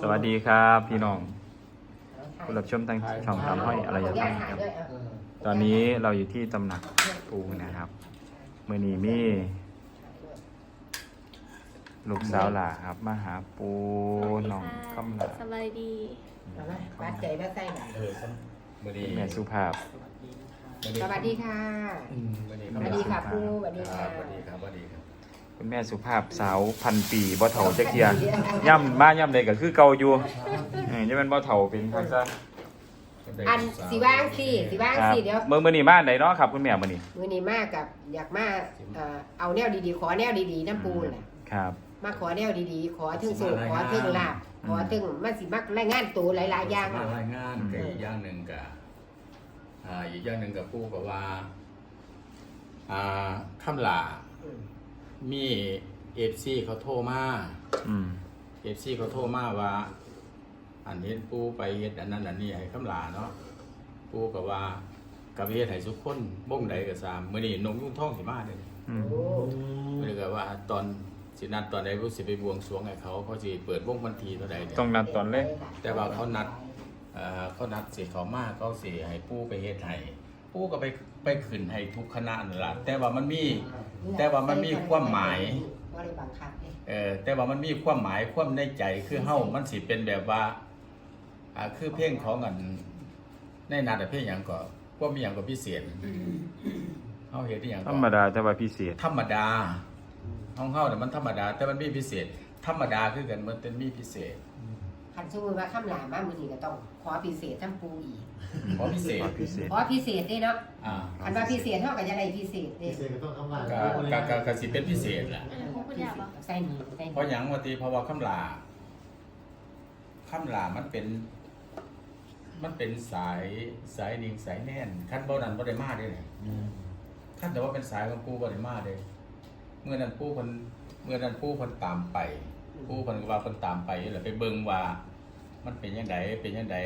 สวัสดีครับพี่น้องผู้รับชมทางช่องตามห้อยอารยธรรมครับตอนนี้เราอยู่ที่ตำหนักปูนะครับเมื่อนี้มีลูกสาวหล่าครับมาหาปูน้องคำหลาสบายดีเอาละวัดใจวัดใจแบบเออครับมื่อนี้แม่สุภาพสวัสดีค่ะอืมมื่อนี้สวัสดีค่ะปูสวัสดีคค่ะรับสวัสดีครับสวัสดีครับ คุณแม่สุภาพสาวพันปีบ่เฒ่าจักเทียย่ำมาย่ำใดก็คือเก่าอยู่เออยังเป็นบ่เฒ่าเป็นคักซะอันสีว่างสิสีว่างครับสิเดี๋ยวเมื่อมื้อนี้มาไหนเนาะครับคุณแม่มื้อนี้มือนี้มากกับอยากมาเอ่อเอาแนวดีๆ ขอแนวดีๆน้ำปูนแหละครับ มาขอแนวดีๆ ขอถึงสูงขอถึงลาบขอถึงมันสิมักรายงานตัวหลายๆอย่างมารายงานกับอีกอย่างหนึ่งกับอ่าอีกอย่างหนึ่งกับผู้กับว่าอ่าคำลาอื มมีเอฟซีเขาโทรมาอืมเอฟซีเขาโทรมาว่า อันเห็นปูไปเฮ็ดอันนั้นอันนี้ให้คำลาเนาะปูกับว่ากับเฮ็ดให้ทุกคนบ่งใดก็ตามมื้อนี้นงยุ่งท่องสิมาเด้อืมโอ้ไม่รู้ว่าตอนสินัดตอนใดรู้สิไปบวงสรวงให้เขาเขาสิเปิดวงบันทีเท่าใดเนี่ย ต้องนัดตอนเลย แต่ว่าเขานัดเอ่อเขานัดสิเขามาเขาสิให้ปู่ไปเฮ็ดให้ปู่ก็ไป ไปขึ้นให้ทุกคณะนั่นล่ะแต่ว่ามันมี แต่ว่ามันมีความหมายว่าได้บังคับเนี่ยเออแต่ว่ามันมีความหมายความในใจคือเฮามันสิเป็นแบบว่าอ่าคือเพลงของอันในนัดอะเพลงหยังก็ว่ามีหยังก็พิเศษเฮาเฮ็ดอีหยังธก็รรมดาแต่ว่าพิเศษ ธรรมดาห้องเฮาเนี่ยมันธรรมดา แต่มันมีพิเศษ ธรรมดาคือกันมันเป็นมีพิเศษ คันสมมติว่าข้ามหลามามือนี้ก็ต้องขอพิเศษทั้งปูอีกเพราะพิเศษพิเศษ ขอพิเศษได้เนาะอ่าคันว่าพิเศษเท่ากับจะได้พิเศษพิเด้เศษก็ต้องทำลายก็ก็ก็ก็สิเป็นพิเศษแหละอันนั้นพวกคุณอยากปะใส่หนีใส่หนีเพราะหยังว่าตีเพราะว่าคำลาคำลามันเป็น มันเป็นสายสายนิ่งสายแน่นคันบ่นั้นบ่ได้มาเด้เลยคันแต่ว่าเป็นสายของปู่บ่ได้มาเด้เมื่อนั้นปู่เพิ่นเมื่อนั้นปู่เพิ่นตามไป ปู่เพิ่นก็ว่าเพิ่นตามไปแล้วไปเบิ่งว่า มันเป็นยังไงเป็นยังไง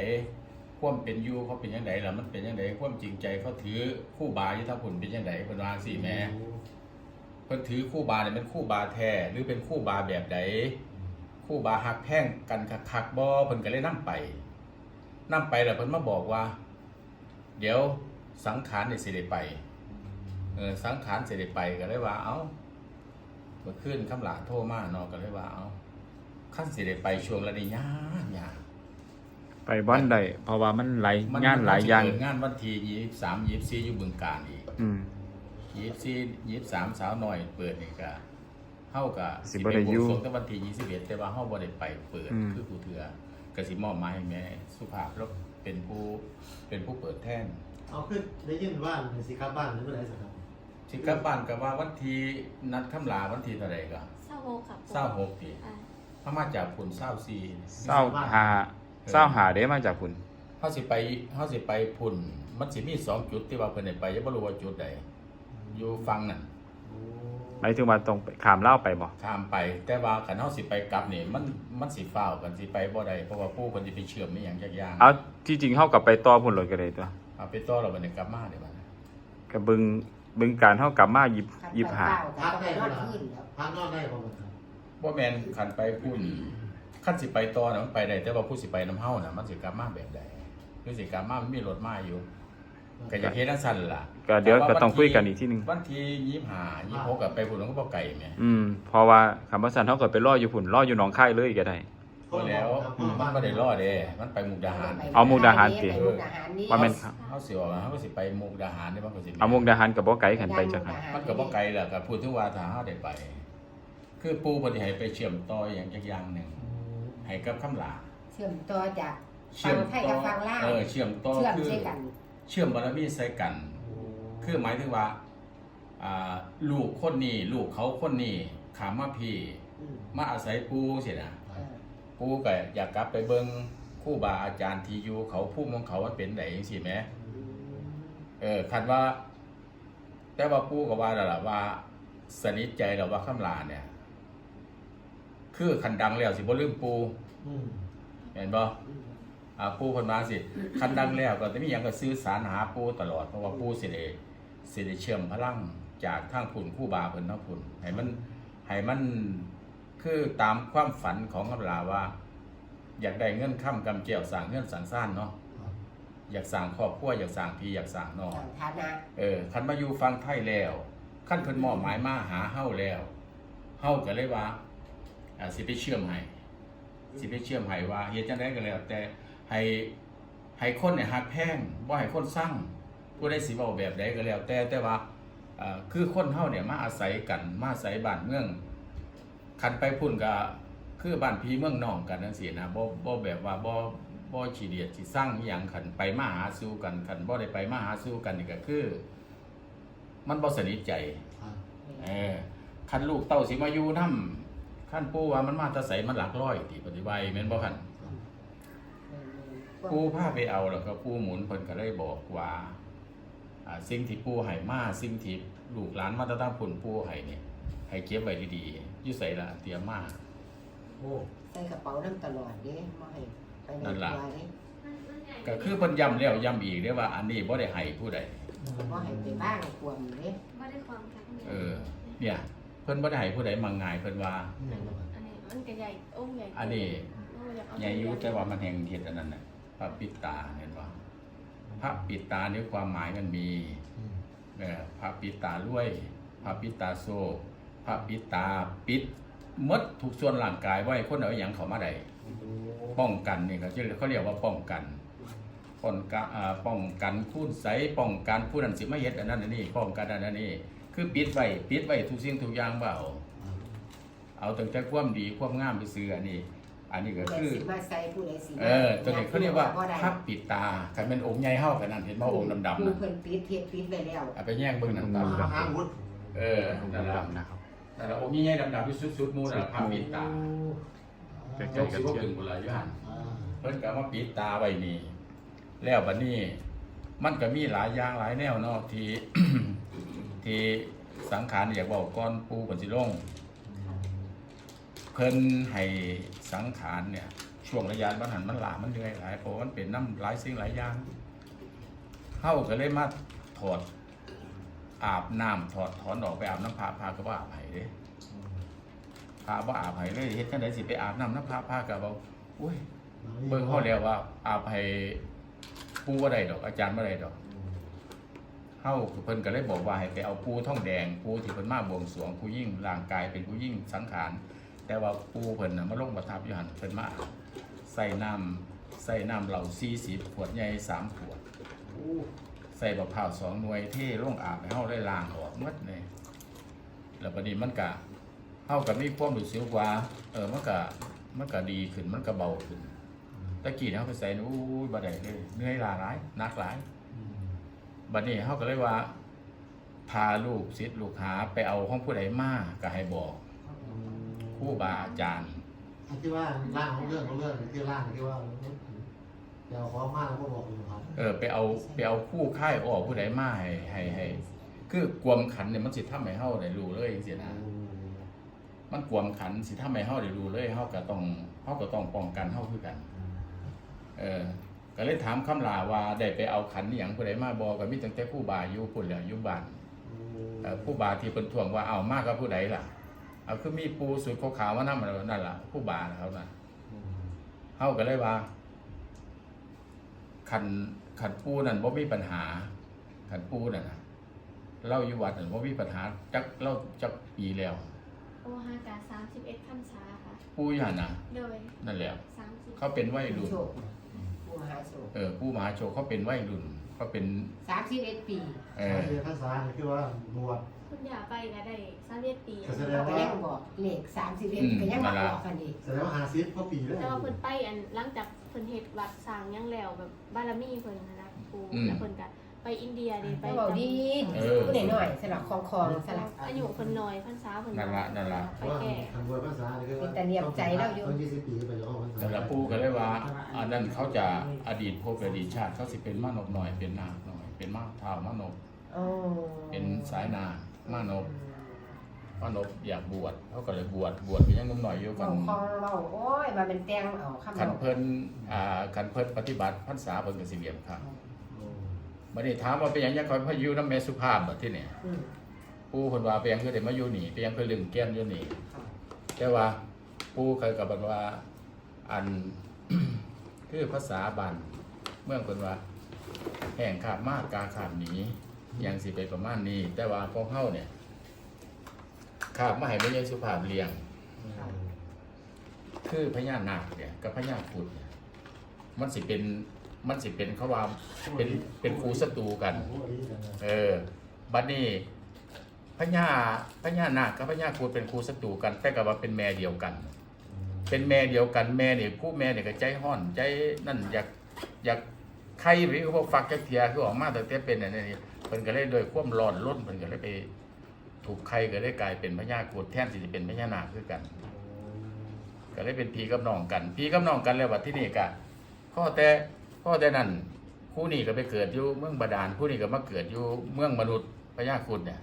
ความเป็นอยู่เขาเป็นยังไงล่ะมันเป็นยังไงความจริงใจเขาถือคู่บาอยู่ถ้าผลเป็นยังไงเพิ่นว่าสี่แหม่เพิ่นถือคู่บาเนี่ยเป็นคู่บาแท้หรือเป็นคู่บาแบบใดคู่บาหักแพงกันคักๆบ่เพิ่นก็เลยนํไปนํไปแล้วเพิ่นมาบอกว่า เดี๋ยวสังขารเนี่ยสิได้ไปเออสังขารสิได้ไปก็เลยว่า เอ้าเมื่อคืนคำหลาโทรมาเนาะก็เลยว่า เอ้าขั้นสิได้ไปช่วงระนี้ยากยาก ไปบ้านใดเพราะว่ามันหลายงานหลายอย่างมันสิเกิดงานวันที่ยี่สามยี่สี่อยู่บึงการอีกอืมยี่สี่ยี่สามสาวหน่อยเปิดนี่ก็เฮากับสิบ่ได้อยู่สวงแต่วันที่ยี่สิบเอ็ดแต่ว่าเฮาบ่ได้ไปเปิดอืมคือผู้เถือก็สิมอบหมายให้แม่สุภาพแล้วเป็นผู้เป็นผู้เปิดแทนเอาขึ้นได้ยินว่าสิครับบ้านหรือเมื่อไหร่สิครับสิกลับบ้านก็ว่าวันที่นัดคำลาวันที่เท่าใดก็เศร้าโฮกับเศร้าหกปีอ่าถ้ามาจากผลเศร้าสี่เศร้าหา เศร้าหาได้มาจากคุณเฮาสิไปเฮาสิไปพุ่น มันสิมีสองจุดที่ว่าเพิ่นได้ไปยังบ่รู้ว่าจุดใดอยู่ฝั่งนั้นหมายถึงว่าตรงไปขามเล่าวไปบ่ข้ามไป แต่ว่าคันเฮาสิไปกลับนี่มันมันสิฟ้าวกันสิไปบ่ได้เพราะว่าปู่เพิ่นสิไปเชื่อมนี่หยังยากๆเอาที่จริงเข้ากับไปต่อพุ่นเลยก็ได้ตัวเอาไปต่อแล้วบัดนี้กลับมาได้บัดนี้กับบึงบึงการเข้ากลับมาหยิบหยิบหาพักได้รอดขึ้นแล้วพักนอนได้ประมาณครับบ่แม่นคันไปพุ่น คันสิไปต่อน่ะมันไปได้แต่ว่าผู้สิไปนํเฮาน่ะมันสิกลับมาแบบใดคือสิกลับมามันมีรถมาอยู่ก็อยากเฮ็ดจังซั่นล่ะก็เดี๋ยวก็ต้องคุยกันอีกทีหนึงวันที่25 26ก็ไปพุ่นมันก็บ่ไกลแหมอืมเพราะว่าคำว่าสันเขาเกิดไปล่ออยู่พุ่นล่ออยู่หนองคายเลยก็ได้พอแล้วมันบ่ได้รอเด้มันไปมุกดาหารเอามุกดาหารสิไปมุกดาหารนี่ว่าแม่นครับเฮาสิว่าเฮาก็สิไปมุกดาหารนี่มันก็สิเอามุกดาหารกับบ่ไก่ขันไปจักหันมันก็บ่ไกลแหละก็พูดถึงว่าถ้าเฮาได้ไป คือปู่เพิ่นสิให้ไปเชื่อมต่ออย่างจักอย่างหนึง ให้กับคำลาเชื่อมต่อจากเชื่อมฟังไทยกับฟังลาวเออเชื่อมต่อเชื่อมคือใช่กัน เชื่อมบารมีใส่กัน คือหมายถึงว่าอ่าลูกคนนี้ลูกเขาคนนี้ขามมาพี่อืมมาอาศัยปู่สินะเออปู่ก็อยากกลับไปเบิ่งครูบาอาจารย์ที่อยู่เขาภูมิของเขามันเป็นไดจังซี่แหมเออคันว่า แต่ว่าปู่ก็ว่าแล้วล่ะว่า สนิทใจแล้วว่าคำลาเนี่ย คือคันดังแล้วสิบ่ลืมปู่อืมเห็นบ่อ่าปู่เพิ่นมาสิคันดังแล้วก็จะมีหยังก็ซื้อสารหาปู่ตลอดเพราะว่าปู่สิได้สิได้เชื่อมพลังจากทางพุ่นครู่บาเพิ่นเนาะพุ่นให้มันให้มันคือตามความฝันของคำลาว่า อยากได้เงินค้ำกำเกี่ยวสร้างเงินสังสร้างเนาะครับอยากสร้างครอบครัวอยากสร้างพี่อยากสร้างน้องฐานะเออคันมาอยู่ฟังไทยแล้วคันเพิ่นมอบหมายมาหาเฮาแล้วเฮาก็เลยว่าอ่า สิไปเชื่อมให้สิไปเชื่อมให้ว่าเฮ็ดจังไดก็แล้ว แต่ให้ให้คนเนี่ยฮักแพงบ่ให้คนสร้างผู้ใดสิเว้าแบบใดก็แล้ว แต่แต่ว่าอ่าคือคนเฮาเนี่ยมาอาศัยกันมาอาศัยบ้านเมืองคันไปพุ่นก็คือบ้านพี่เมืองน้องกันจังซี่นะบ่บ่แบบว่าบ่บ่ขี้เดียดสิสร้างอหย่างคันไปมาหาสู่กันคันบ่ได้ไปมาหาสู่กันนี่ก็คือ มันบ่สนิทใจครับเออคันลูกเต้าสิมาอยู่นำ คันปู่ว่ามันมาแตะใสมันหลักร้อยติปฏิบัติแม่นบ่คันปู่พาไปเอาแล้วก็ปู่หมุนเพิ่นก็เลยบอกว่าอ่าสิ่งที่ปู่ให้มาสิ่งที่ลูกหลานมาแตะตามพุ่นปู่ให้นี่ให้เก็บไว้ดีๆอยู่ไสล่ะเตรียมมา โอ้ ใส่กระเป๋าน้ำตลอดเด้บ่ให้ไปในนั่นตัล่ะวเด้ก็คือเพิ่นย้ำแล้วย้ำอีกเด้อว่าอันนี้บ่ได้ให้ผู้ใดบ่ให้ไปบ้างควมเด้ ไม่ได้ความรักเนี่ยเออ เนี่ย เพิ่นบ่ได้ให้ผู้ใดมาง่ายเพิ่นว่านี่ยังไงครับอันนี้มันก็ใหญ่องค์ใหญ่อันนี้โอ้อยากเใหญ่อยู่แต่ว่ามันแห่งเฮ็ดอันนั้นน่ะพระปิดตาเห็นบ่พระปิดตานี่ความหมายมันมีอืมเออพระปิดตาล้วย พระปิดตาโซพระปิดตาปิดหมดทุกส่วนร่างกายไว้คนเอาหยังเข้ามาได้โอ้ป้องกันนี่ก็ชื่อเขาเรียกว่าป้องกันป้องกันอ่าป้องกันคุณใสยป้องกันผู้นั้นสิมาเฮ็ดอันนั้นอันนี้ป้องกันอันนั้นอันนี้ คือปิดไว้ปิดไว้ทุกสิ่งทุกอย่างบ่เอาครับเอาตั้งแต่ความดีความงามไปซื้ออันนี้ อันนี้ก็ผู้ใดคือสิมาใส่ผู้ใดสิมาเออตัวนี้เขาเรียกว่าบ่ได้พับปิดตาคันเป็นองค์ใหญ่เฮากันนั่นเห็นบ่องค์ดำๆผู้น่ะเพิ่นปิดเฮ็ดปิดไว้แล้วเอาไปแย่งเบิ่งนั่นตามอ่าอาวุธเออนั่นล่ะดำๆนะครับนั่นล่ะองค์ใหญ่ๆดำๆที่สุดๆหมู่นั่นล่ะพับปิดตาใกล้ยกสิบ่ขึ้นบ่ล่ะอยู่หั่นอ่าเพิ่นก็เอามาปิดตาไว้นี่แล้วบัดนี้ มันก็มีหลายอย่างหลายแนวเนาะที่ ที่สังขารอยากเว้าก่อนปู่เพิ่นสิลงเพิ่นให้สังขารเนี่ย ช่วงระยะบันหันมันหลามันเหนื่อยหลายเพราะมันเป็นน้ำหลายสิ่งหลายอย่างเฮาก็เลยมาถอดอาบน้ำถอดถอนออกไปอาบน้ำพระพาก็บ่อาบให้เด้พาบ่อาบให้เลยเฮ็ดจังไดสิไปอาบน้ำน้ำพระพาก็บ่อุ้ยเบิ่งเฮาแล้วว่าอาบให้ปู่บ่ได้ดอก อาจารย์บ่ได้ดอก เฮาเพิ่นก็เลยบอกว่าให้ไปเอาปูท่องแดงปูที่เพิ่นมาบวงสรวงผู้ยิ่งร่างกายเป็นผู้ยิ่งสังขารแต่ว่าปูเพิ่นน่ะมาลงประทับอยู่หันเพิ่นมาใส่น้ำใส่น้ำเหล่า40ขวดใหญ่3ขวดใส่บักพร้าวสองหน่วยเท่ลงอาบให้เฮาได้ล้างออกหมดเลยแล้วบัดนี้มันก็เฮาก็มีความรู้สึกว่าเออมันก็มันก็ดีขึ้นมันก็เบาขึ้นตะกี้เนี่ยเฮาไปใส่นู้ยบ่ได้เลยเหนื่อยลาหลายนักหลาย บัดนี้เขาก็เลยว่า พาลูกศิษย์ลูกหาไปเอาห้องผู้ใดมาก็ให้บอกครู่บาอาจารย์อันที่ว่าร่างของเรื่องของเรื่องที่ร่างที่ว่าเดี๋ยวขอมากก็บอกอยู่ครับ เออไปเอาไปเอาคู่ค่ายออกผู้ใดมาให้ให้ให้คือกวมขันเนี่ยมันสิทำให้เฮาได้รู้เลยจังซี่นะมันกวมขันสิทำให้เฮาได้รู้เลยเฮาก็ต้องเฮาก็ต้องป้องกันเฮาคือกัน เออ ก็เลยถามคำลาว่าได้ไปเอาขันอหย่างผู้ใดมาบอกก็มีตั้งแต่ผู้บาอยู่พุ่นแหล้วอยู่บ้านเอ่อผู้บาที่เป็นทวงว่าเอามากกับผู้ใดล่ะเอาคือมีปูสุดขาวๆมานั่นนั่นล่ะ ผู้บาเขาน่ะเฮาก็เลยว่าขันขันปูนั่นบ่มีปัญหา ขันปูนั่นน่ะเล่าอยู่วัดนั่นบ่มีปัญหาจักเล่าจักปีแล้ว โอฮากาสามสิบเอ็ดพรรษาค่ะ ปูอยู่หั่นน่ะโดยนั่นแหละสามสิบเขาเป็นวัยรุ่น โชคผู้มหา โชคเออผู้มหาโชคเขาเป็นวัยรุ่นเขาเป็น31ปีเอสาอเหตุภาษาคือว่าบวช คุณอย่าไปก็ได้สามเอ็ดปีก็แสดงก็ยังบอกเลข31ก็ยังมาบอกกันอีกแสดงว่าหาซิปก็ปีแล้วแต่ว่าเพิ่นไปอันหลังจากเพิ่นเฮ็ดวัดสร้างหยังแล้วแบบบารมีเพิ่นนะนะปูอืมแล้วเพิ่นก็ไปอินเดียเด้ไปไปบอกดีเออผู้ใดน้อยสลับคองคองสลับอายุเพิ่นน้อยพรรษาเพิ่นนั่นล่ะนั่นล่ะไปว่าแก่ทำบวชภาษาคือว่าแต่เนียมใจเราอยู่ ต้องยี่สิบปีไปแล้วภาษา แต่ละปูก็เลยว่า อันนั้นเขาจะอดีตภพอดีตชาติเขาสิเป็นมานพหน่อยเป็นนาคหน่อย เป็นมาเท่ามานพโอ้เป็นสายนามานพมานพอยากบวชเขาก็เลยบวชบวชเป็นยังงมหน่อยอยู่กัเว้านคองเว้าโอ้ยมาเป็นแตงเอาคำคันเอาเพิ่นอ่าคันเพิ่นปฏิบัติพรรษาเพิ่นก็สิเรียมครับโอ้บัดนี้ถามว่าเป็นหยังยังคอยพายุนำแม่สุภาพบัดที่นี่อืมปู่เพิ่นว่าเป็นหยังคือได้มาอยู่นี่เป็นหยังคือลึงแก้มอยู่นี่ค่ะแต่ว่าปู่เคยกับบัดว่า อันคือภาษาบันเมืองคนว่า แห่งขาบมากกาขาบหนีอย่างสิไปประมาณนี้ แต่ว่าของเฮาเนี่ยขาบมาให้ไม่ยังสุภาพเลียง คือพญานาคเนี่ยกับพญาครุดเนี่ยมันสิเป็นมันสิเป็นเขาว่าเป็นเป็นครูศัตรูกัน เออบัดนี้พญาพญานาคกับพญาครุดเป็นครูศัตรูกัน แต่กับว่าเป็นแม่เดียวกัน เป็นแม่เดียวกันแม่เนี่ยผู้แม่เนี่ยก็ใจห้อนใจนั่นอยากอยากใครหรือพวกฟักจักเทียคือออกมาแต่แต่เป็นอันนี้เพิ่นก็เลยโดยควมร้อนล้นเพิ่นก็เลยไป ถูกใครก็ได้กลายเป็นพญาครุดแทนที่จะเป็นพญานาคคือกัน ก็เลยเป็นพีกับน้องกันพีกับน้องกันแล้วบัดที่นี่ก็พ่อแต่พ่อแต่นั่นผู้นี้ก็ไปเกิดอยู่เมืองบาดาลผู้นี้ก็มาเกิดอยู่เมืองมนุษย์พญาครุดเนี่ย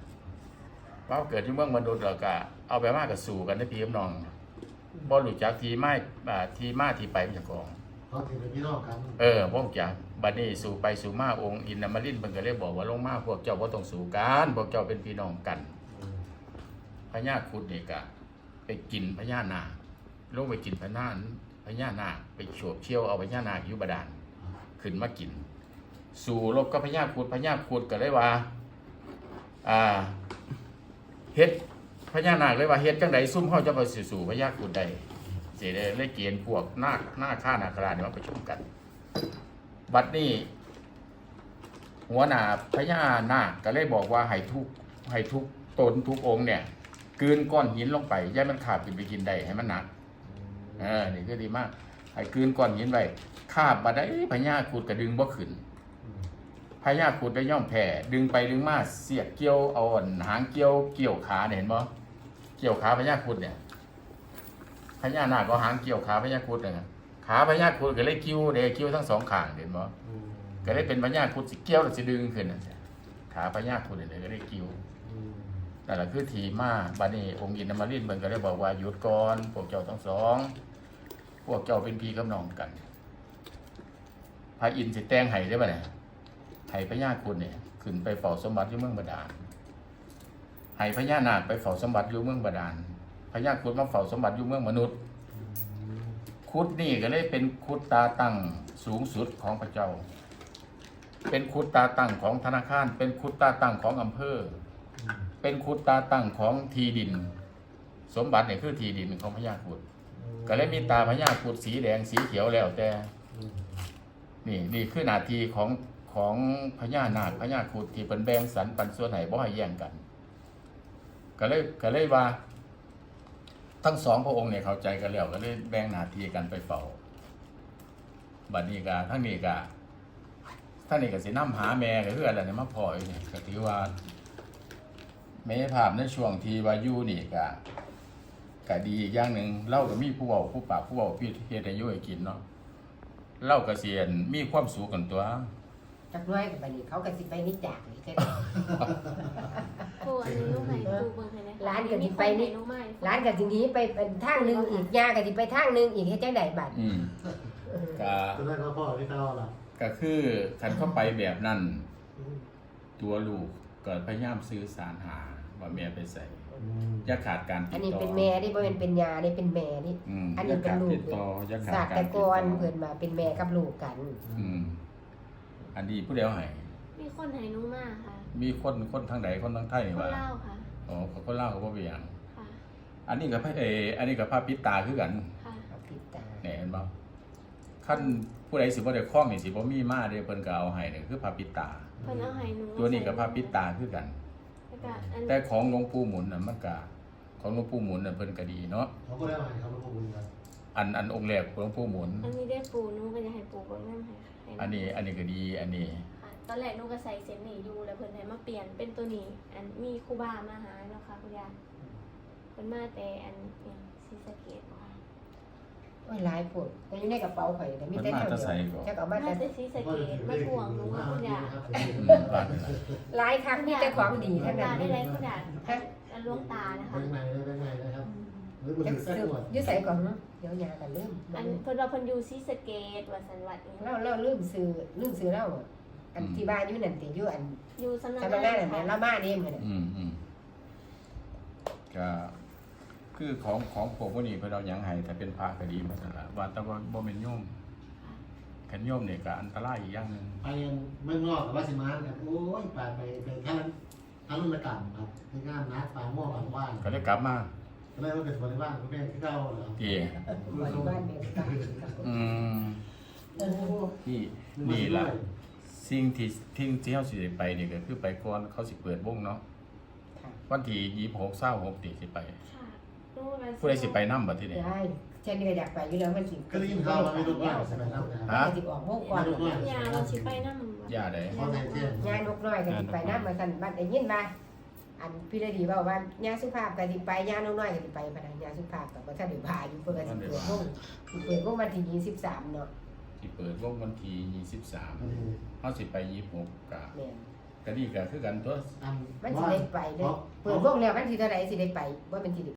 ว่าเกิดอยู่เมืองมนุษย์แล้วก็เอาไปมากับสู่กันในพีกับน้อง บ่รู้จักทีไม้อ่าทีมาที่ไปเป็นจังของ เขาถือเป็นพี่น้องกันเออพวกจักบัดนี้สู่ไปสู่มาองค์อินนามรินทร์เพิ่นก็เลยบอกว่าลงมาพวกเจ้าบ่ต้องสู่กันพวกเจ้าเป็นพี่น้องกันพญาครุดนี่ก็ไปกินพญานาคลงไปกินพญาพญานาคไปโฉบเชี่ยวเอาพญานาคอยู่บาดาลขึ้นมากิน สู่รบกับพญาครุดพญาครุดก็เลยว่าอ่าเฮ็ด พญานาคเลยว่าเฮ็ดจังไดซุ่มเฮาจะไปสู่สู่พญาครุดได้สิได้เลยเกณฑ์พวกนาคนาค่านาคราเนี่ยมาประชุมกัน บัดนี้หัวหน้าพญานาคก็เลยบอกว่าให้ทุกให้ทุกตนทุกองค์เนี่ยกลืนก้อนหินลงไปย่ามันขาบขึ้นไปกินได้ให้มันหนักเออนี่คือดีมากให้กลืนก้อนหินไว้คาบบัดได้พญาขุดกระดึงบ่ขึ้นพญาขุดได้ย่อมแผ่ดึงไปดึงมาเสียบเกี่ยวเอาหางเกี่ยวเกี่ยวขาเนี่ยเห็นบ่ เกี่ยวขาพญาขุดเนี่ยพญานาคก็หางเกี่ยวขาพญาขุดเนี่ยขาพญาขุดก็เลยคิ้วเด้คิ้วทั้งสองข้างเห็นบ่ก็ได้เป็นพญาครุดสิเกี้ยวแล้วสิดึงขึ้นน่ะขาพญาครุดเนี่ยก็ได้กิ้วนั่นแหละคือทีมาบานี้องค์อินนามรินทร์มันก็ได้บอกว่าหยุดก่อนพวกเจ้าทั้งสอง พวกเจ้าเป็นพี่กับน้องกันพระอินทร์สิแตงไห้ได้ป่ะเนี่ยไห้พญาครุดเนี่ยขึ้นไปเฝ้าสมบัติอยู่เมืองบาดาล ไห้พญานาคไปเฝ้าสมบัติอยู่เมืองบาดาลพญาคุดมาเฝ้าสมบัติอยู่เมืองมนุษย์ คุดนี่ก็เลยเป็นคุดตาตั้งสูงสุดของพระเจ้า เป็นคุดตาตั้งของธนาคาร เป็นคุดตาตั้งของอำเภอ เป็นคุดตาตั้งของทีดิน สมบัติเนี่ยคือทีดินของพญาคุดก็เลยมีตาพญาคุดสีแดงสีเขียวแล้วแต่ นี่นี่คือนาทีของของพญานาคพญาคุดที่เป็นแบ่งสรรปันส่วนไหนบ่ให้แย่งกัน ก็เลยก็เลยว่า ทั้งสองพระองค์เนี่ยเข้าใจกันแล้วก็เลยแบ่งหนาทีกันไปเฝ้าบัดนี้ก็ทั้งนี้ก็ท่านนี่ก็สินำหาแม่ก็คืออะไรเนี่ยมาพ่ออยู่นี่ยก็ถือว่าแม่ภาพในช่วงที่ว่าอยู่นี่ก็ก็ดีอีกอย่างหนึ่งเล่าก็มีผู้เว้าผู้ปากผู้เว้าพี่เฮ็ดให้อยู่ให้กินเนาะเล่าก็เสียนมีความสุขกันตัว จักน้อยกับไปนี่เขาก็สิไปนิจจากนี่แค่ปูอันนี้ลูกไหนปูเบิ่งให้นะคะร้านก็สิไปนี่มีคให้ลูกไม้ร้านก็สิหนี้ไปเป็นทางหนึงอีกย่าก็สิไปทางหนึงอีกเฮ็ดจังไดบัดอืมเออก็ตอนแรกเขาพ่อที่เขาล่ะก็คือคันเข้าไปแบบนั้นตัวลูกก็พยายามสื่อสารหาว่าแม่ไปใส่อย่าขาดการติอันดนี้ต่อเป็นแม่นี่บ่แม่นเป็นยานี่เป็นแม่นี่อืมอันนี้เป็นลูกอย่าขาดติดต่ออย่าขาดศาสตร์การแต่ติดก่ต่ออนเพิ่นมาเป็นแม่กับลูกกัน อืม อันนี้ผู้เดียวให้มีคนให้หนูมาค่ะ มีคนคนทางใดคนทางไทยคนี่นว่าเล่าวค่ะ อ๋อเขาคนเล่าวเขาบ่เป็นหยังค่ะ อันนี้กับพระเอออันนี้กับพระปิดตาคือกันค่ะ เอาผิดตาแหน่เห็นบ่ขั้นผู้ใดสิบ่ได้คล้องนี่สิบ่มีมาเด้เพิ่นก็เอาให้นี่คือพระปิดตา เพิ่นเอาให้หนูตัวนี้กับพระปิดตาคือกัน แล้วก็อันแต่ของหลวงปู่หมุนน่ะมันก็ของหลวงปู่หมุนน่ะเพิ่นก็ดีเนาะเขาก็ได้มาเขาเป็นคนกันอันอันองค์แรกของหลวงปู่หมุน อันนี้ได้ปูหนูก็จะให้ปูเบิ่งนำให้ให้ อันนี้อันนี้ก็ดีอันนี้ค่ะตอนแรกหนูก็ใส่เส้นนี้อยู่แล้วเพิ่นให้มาเปลี่ยนเป็นตัวนี้ อันมีครูบามาหาเนาะค่ะคุณยายเพิ่นมาแต่อันอิหยังศรีสะเกษบ่ค่ะโอ้ยหลายผดก็อยู่ในกระเป๋าข่อยแต่มีแต่มันมาเท่าจะใส่เดียวก่อนจักเอามามาแต่แต่ศรีสะเกษมาทวงหนูค่ะคุณยายอืมบ้านนี่ล่ะหลายครั้งมีแต่ของดีทั้งตานั้นได้เลไรยคุณยายอันหลวงตานะคะเป็นไงเลยเป็นไงนะครับหรือมันจักถือแค่ซื้อหมด อยู่ใส่ก่อนเนาะ เดี๋ยวยากันลืมอันเพิ่นว่าเพิ่นอยู่ศรีสะเกษว่าสันวัดนี้เราเราลืมซื้อลืมซื้อเราอะอันที่บ้านอยู่นั่นติอยู่อันอยู่สำนักสำนักงานนั่นค่ะน่ะเรามาเด้มื้อน่ะอืมอืมก็คือของของพวกพวกนี้เพิ่นเอาหยังให้ถ้าเป็นพระก็ดีหมดนั่นล่ะว่าแต่ว่าบ่แม่นโยมขันโยมเนี่ยก็อันตรายอีกอย่างหนึ่งไปเมืองนอกกับว่าสิมาเนี่ยโอ้ยไปไปไปท่านท่านรุ่นละกันครับที่งานนัดปลาหม้อปลาว่านก็ได้กลับมา ก็เลยว่าเป็นบริวารก็เป็นที่เก่าเหรอที่บริวารแม่ก็อืมโอ้โหนี่นี่ล่ะสิ่งที่ที่ที่เฮาสิได้ไปนี่ก็คือไปก่อนเขาสิเปิดวงเนาะค่ะวันที่26 26นี่สิไปค่ะนู่นมันผู้ใดสิไปนำบัดทีนี้ได้เช่นนี้อยากไปอยู่แล้วมันสิก็ได้ยินข่าวว่ามีรถบ้านใช่ไหมครับฮะมันสิออกโมกก่อนยาเราชิไปน้ำย่าได้พ่อแม่เที่ยงยานกน้อยก็สิไปนำมาซั่นบัดได้ยินว่า อันพี่ได้ดีเว้าว่ายาสุภาพก็สิไปยานกน้อยก็สิไปพะนันยาสุภาพก็บ่ทันได้พาอยู่เพิ่นก็สิเปิดวงสิเปิดวงวันที่23เนาะสิเปิดวงวันที่23เฮาสิไป26ก็แม่นก็ดีก็คือกันตัวมันสิได้ไปเด้อเปิดวงแล้วมันสิเท่าใดสิได้ไปบ่แม่นสิได้